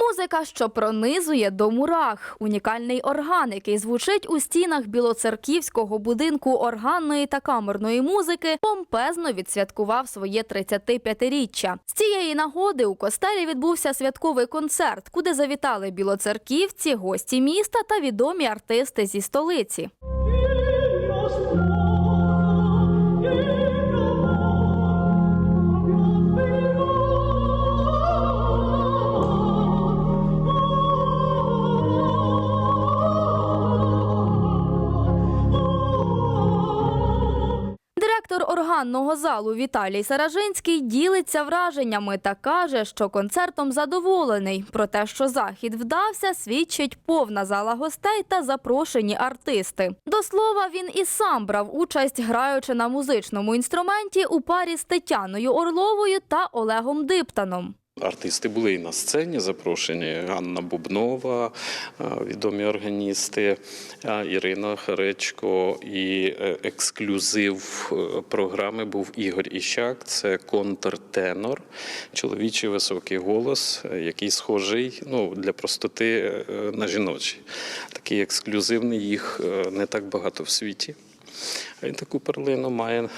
Музика, що пронизує до мурах. Унікальний орган, який звучить у стінах білоцерківського будинку органної та камерної музики, помпезно відсвяткував своє 35-річчя. З цієї нагоди у костелі відбувся святковий концерт, куди завітали білоцерківці, гості міста та відомі артисти зі столиці. Органного залу Віталій Саражинський ділиться враженнями та каже, що концертом задоволений. Про те, що захід вдався, свідчить повна зала гостей та запрошені артисти. До слова, він і сам брав участь, граючи на музичному інструменті у парі з Тетяною Орловою та Олегом Диптаном. Артисти були і на сцені запрошені. Ганна Бубнова, е, відомі органісти, е, Ірина Харечко. І е, ексклюзив програми був Ігор Іщак. Це контртенор, чоловічий високий голос, який схожий ну, для простоти на жіночий. Такий ексклюзивний, їх не так багато в світі. Він таку перлину має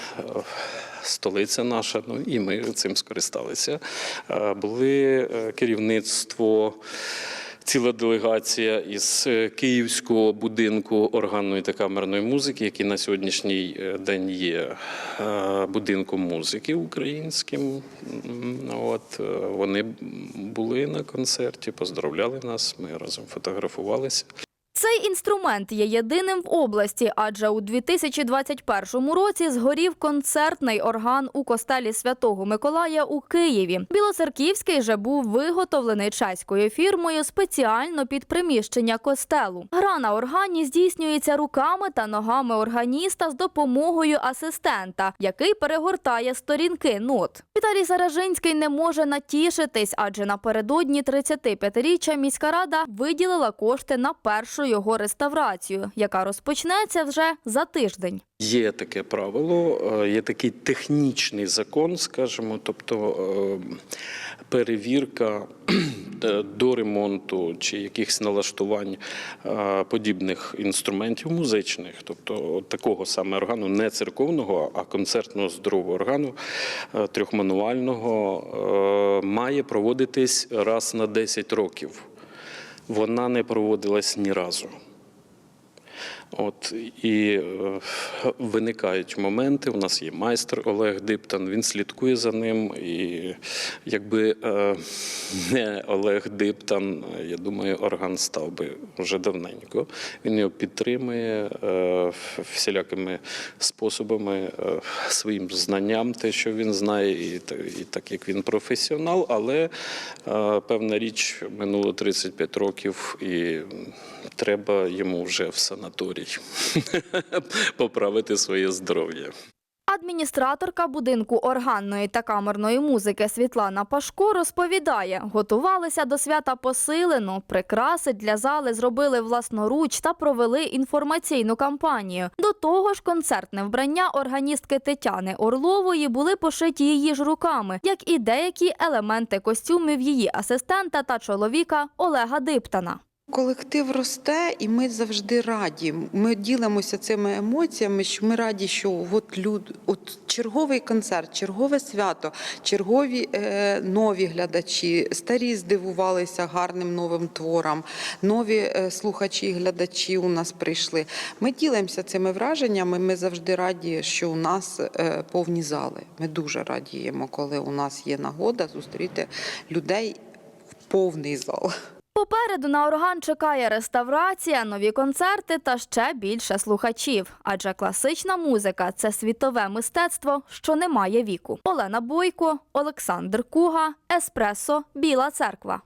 столиця наша, ну і ми цим скористалися. Е, Були е, керівництво. Ціла делегація із е, Київського будинку органної та камерної музики, який на сьогоднішній день є будинком музики українським. От вони були на концерті, поздравляли нас. Ми разом фотографувалися. Цей інструмент є єдиним в області, адже у 2021 році згорів концертний орган у костелі Святого Миколая у Києві. Білоцерківський же був виготовлений чеською фірмою спеціально під приміщення костелу. Гра на органі здійснюється руками та ногами органіста з допомогою асистента, який перегортає сторінки нот. Віталій Саражинський не може натішитись, адже напередодні 35-річчя міська рада виділила кошти на першу його реставрацію, яка розпочнеться вже за тиждень. Є таке правило, е, є такий технічний закон, скажімо, тобто е, перевірка е, до ремонту чи якихось налаштувань подібних інструментів музичних, тобто такого саме органу, не церковного, а концертного здорового органу трьохмануального, е, має проводитись раз на 10 років. Вона не проводилась ні разу. От і е, виникають моменти. У нас є майстер Олег Диптан, він слідкує за ним. І якби е, не Олег Диптан, я думаю, орган став би вже давненько. Він його підтримує е, всілякими способами, своїм знанням, те, що він знає, і, так як він професіонал, але певна річ минуло 35 років, і треба йому вже в санаторій поправити своє здоров'я. Адміністраторка будинку органної та камерної музики Світлана Пашко розповідає, готувалися до свята посилено, прикраси для зали зробили власноруч та провели інформаційну кампанію. До того ж, концертне вбрання органістки Тетяни Орлової були пошиті її ж руками, як і деякі елементи костюмів її асистента та чоловіка Олега Диптана. Колектив росте, і ми завжди раді. Ми ділимося цими емоціями, що ми раді, що от люд, от черговий концерт, чергове свято, чергові е, нові глядачі, старі здивувалися гарним новим творам, нові е, слухачі і глядачі у нас прийшли. Ми ділимося цими враженнями. Ми завжди раді, що у нас е, повні зали. Ми дуже радіємо, коли у нас є нагода зустріти людей в повний зал. Попереду на орган чекає реставрація, нові концерти та ще більше слухачів. Адже класична музика це світове мистецтво, що не має віку. Олена Бойко, Олександр Куга, Еспресо, Біла Церква.